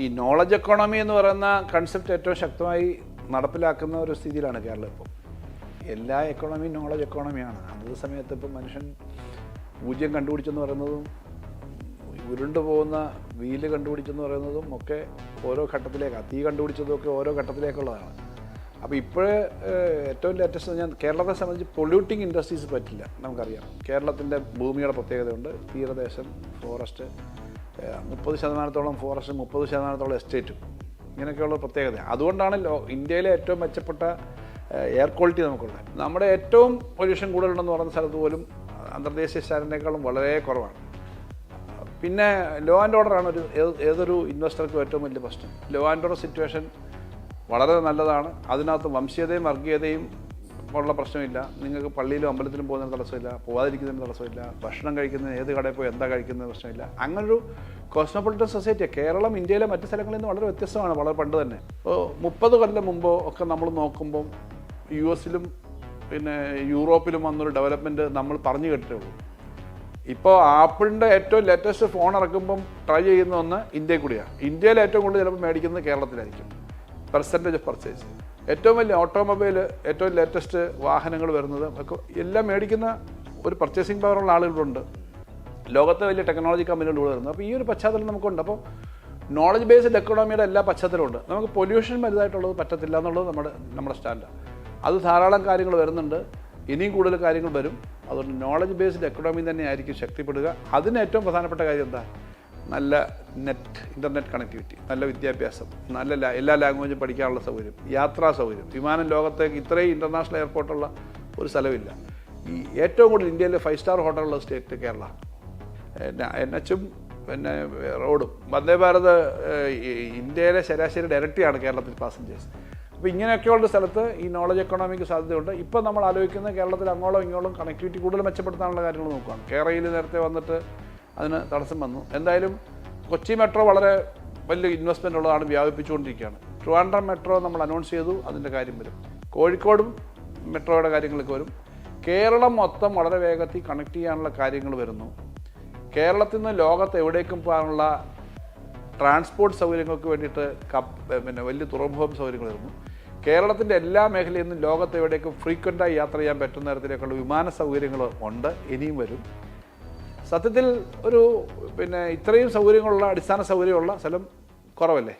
ഈ knowledge economy എന്ന് പറയുന്ന കൺസെപ്റ്റ് ഏറ്റവും ശക്തമായി നടപ്പിലാക്കുന്ന ഒരു സ്ഥിതിയിലാണ് കേരളം ഇപ്പോൾ എല്ലാ എക്കോണമിയും നോളജ് എക്കോണമിയാണ് അതേ സമയത്ത് ഇപ്പം മനുഷ്യൻ പൂജ്യം കണ്ടുപിടിച്ചെന്ന് പറയുന്നതും ഉരുണ്ടു പോകുന്ന വീൽ കണ്ടുപിടിച്ചെന്ന് പറയുന്നതും ഒക്കെ ഓരോ ഘട്ടത്തിലേക്കാണ് തീ കണ്ടുപിടിച്ചതും ഒക്കെ ഓരോ ഘട്ടത്തിലേക്കുള്ളതാണ്. അപ്പോൾ ഇപ്പോഴേ ഏറ്റവും ലേറ്റസ്റ്റ് ഞാൻ കേരളത്തെ സംബന്ധിച്ച് പൊല്യൂട്ടിങ് ഇൻഡസ്ട്രീസ് പറ്റില്ല നമുക്കറിയാം. കേരളത്തിന്റെ ഭൂമിയുടെ പ്രത്യേകതയുണ്ട്. തീരദേശം ഫോറസ്റ്റ് മുപ്പത് ശതമാനത്തോളം ഫോറസ്റ്റ് മുപ്പത് ശതമാനത്തോളം എസ്റ്റേറ്റും ഇങ്ങനെയൊക്കെയുള്ള പ്രത്യേകത. അതുകൊണ്ടാണ് ലോ ഇന്ത്യയിലെ ഏറ്റവും മെച്ചപ്പെട്ട എയർ ക്വാളിറ്റി നമുക്കുള്ളത്. നമ്മുടെ ഏറ്റവും പൊല്യൂഷൻ കൂടുതലുണ്ടെന്ന് പറയുന്ന സ്ഥലത്ത് പോലും അന്തർദേശീയ സ്റ്റാൻഡിനേക്കാളും വളരെ കുറവാണ്. പിന്നെ ലോ ആൻഡ് ഓർഡറാണ് ഒരു ഏതൊരു ഇൻവെസ്റ്റർക്കും ഏറ്റവും വലിയ പ്രശ്നം. ലോ ആൻഡ് ഓർഡർ സിറ്റുവേഷൻ വളരെ നല്ലതാണ്. അതിനകത്ത് വംശീയതയും വർഗീയതയും ഉള്ള പ്രശ്നമില്ല. നിങ്ങൾക്ക് പള്ളിയിലും അമ്പലത്തിലും പോകുന്നതിന് തടസ്സമില്ല. പോകാതിരിക്കുന്നതിന് തടസ്സമില്ല. ഭക്ഷണം കഴിക്കുന്നതിന് ഏത് കടയിൽ പോയി എന്താ കഴിക്കുന്നത് പ്രശ്നമില്ല. അങ്ങനൊരു കോസ്മോപൊളിറ്റൻ സൊസൈറ്റി കേരളം ഇന്ത്യയിലെ മറ്റ് സ്ഥലങ്ങളിൽ നിന്ന് വളരെ വ്യത്യസ്തമാണ്. വളരെ പണ്ട് തന്നെ. ഇപ്പോൾ മുപ്പത് കൊല്ലം മുമ്പോ ഒക്കെ നമ്മൾ നോക്കുമ്പം യു എസിലും പിന്നെ യൂറോപ്പിലും വന്നൊരു ഡെവലപ്മെന്റ് നമ്മൾ പറഞ്ഞു കേട്ടിട്ടേ ഉള്ളൂ ഇപ്പോൾ ആപ്പിളിന്റെ ഏറ്റവും ലേറ്റസ്റ്റ് ഫോൺ ഇറക്കുമ്പം ട്രൈ ചെയ്യുന്ന ഒന്ന് ഇന്ത്യയിൽ കൂടിയാണ് ഇന്ത്യയിൽ ഏറ്റവും കൂടുതൽ ചിലപ്പോൾ മേടിക്കുന്നത് കേരളത്തിലായിരിക്കും. പെർസെന്റേജ് ഓഫ് പർച്ചേസ് ഏറ്റവും വലിയ ഓട്ടോമൊബൈൽ ഏറ്റവും ലേറ്റസ്റ്റ് വാഹനങ്ങൾ വരുന്നത് ഒക്കെ എല്ലാം മേടിക്കുന്ന ഒരു പർച്ചേസിംഗ് പവറുള്ള ആളുകളുണ്ട് ലോകത്തെ വലിയ ടെക്നോളജി കമ്പനികളിലൂടെ വരുന്നത്. അപ്പോൾ ഈ ഒരു പശ്ചാത്തലം നമുക്കുണ്ട്. അപ്പോൾ നോളജ് ബേസ്ഡ് എക്കണോമിയുടെ എല്ലാ പശ്ചാത്തലമുണ്ട് നമുക്ക് പൊല്യൂഷൻ വലുതായിട്ടുള്ളത് പറ്റത്തില്ല എന്നുള്ളത് നമ്മുടെ നമ്മുടെ സ്റ്റാൻഡാണ് അത് ധാരാളം കാര്യങ്ങൾ വരുന്നുണ്ട്. ഇനിയും കൂടുതൽ കാര്യങ്ങൾ വരും. അതുകൊണ്ട് നോളജ് ബേസ്ഡ് എക്കണോമി തന്നെ ആയിരിക്കും ശക്തിപ്പെടുക. അതിന് ഏറ്റവും പ്രധാനപ്പെട്ട കാര്യം എന്താ? നല്ല നെറ്റ് ഇന്റർനെറ്റ് കണക്ടിവിറ്റി നല്ല വിദ്യാഭ്യാസം നല്ല എല്ലാ ലാംഗ്വേജും പഠിക്കാനുള്ള സൗകര്യം യാത്രാ സൗകര്യം. വിമാനം ലോകത്തേക്ക് ഇത്രയും ഇന്റർനാഷണൽ എയർപോർട്ടുള്ള ഒരു സ്ഥലമില്ല. ഈ ഏറ്റവും കൂടുതൽ ഇന്ത്യയിലെ ഫൈവ് സ്റ്റാർ ഹോട്ടലുള്ള സ്റ്റേറ്റ് കേരള. എൻ എച്ചും പിന്നെ റോഡും. വന്ദേ ഭാരത് ഇന്ത്യയിലെ ശരാശരി ഡയറക്റ്റിയാണ് കേരളത്തിൽ പാസഞ്ചേഴ്സ്. അപ്പോൾ ഇങ്ങനെയൊക്കെയുള്ള സ്ഥലത്ത് ഈ നോളജ് എക്കണോമിക്ക് സാധ്യതയുണ്ട്. ഇപ്പോൾ നമ്മൾ ആലോചിക്കുന്നത് കേരളത്തിൽ അങ്ങോളം ഇങ്ങോളം കണക്ടിവിറ്റി കൂടുതൽ മെച്ചപ്പെടുത്താനുള്ള കാര്യങ്ങൾ നോക്കുകയാണ് കേരളയിൽ നേരത്തെ വന്നിട്ട് അതിന് തടസ്സം വന്നു. എന്തായാലും കൊച്ചി മെട്രോ വളരെ വലിയ ഇൻവെസ്റ്റ്മെന്റ് ഉള്ളതാണ് വ്യാപിപ്പിച്ചുകൊണ്ടിരിക്കുകയാണ്. ട്രിവാൻഡ്രം മെട്രോ നമ്മൾ അനൗൺസ് ചെയ്തു അതിന്റെ കാര്യം വരും. കോഴിക്കോടും മെട്രോയുടെ കാര്യങ്ങളൊക്കെ വരും. കേരളം മൊത്തം വളരെ വേഗത്തിൽ കണക്ട് ചെയ്യാനുള്ള കാര്യങ്ങൾ വരുന്നു. കേരളത്തിൽ നിന്ന് ലോകത്ത് എവിടേക്കും പോകാനുള്ള ട്രാൻസ്പോർട്ട് സൗകര്യങ്ങൾക്ക് വേണ്ടിയിട്ട് കപ്പ് പിന്നെ വലിയ തുറമുഖം സൗകര്യങ്ങൾ വരുന്നു. കേരളത്തിന്റെ എല്ലാ മേഖലയിൽ നിന്നും ലോകത്ത് എവിടേക്കും ഫ്രീക്വന്റായി യാത്ര ചെയ്യാൻ പറ്റുന്ന തരത്തിലേക്കുള്ള വിമാന സൗകര്യങ്ങൾ ഉണ്ട് ഇനിയും വരും. സത്യത്തിൽ ഒരു പിന്നെ ഇത്രയും സൗകര്യങ്ങളുള്ള അടിസ്ഥാന സൗകര്യമുള്ള സ്ഥലം കുറവല്ലേ?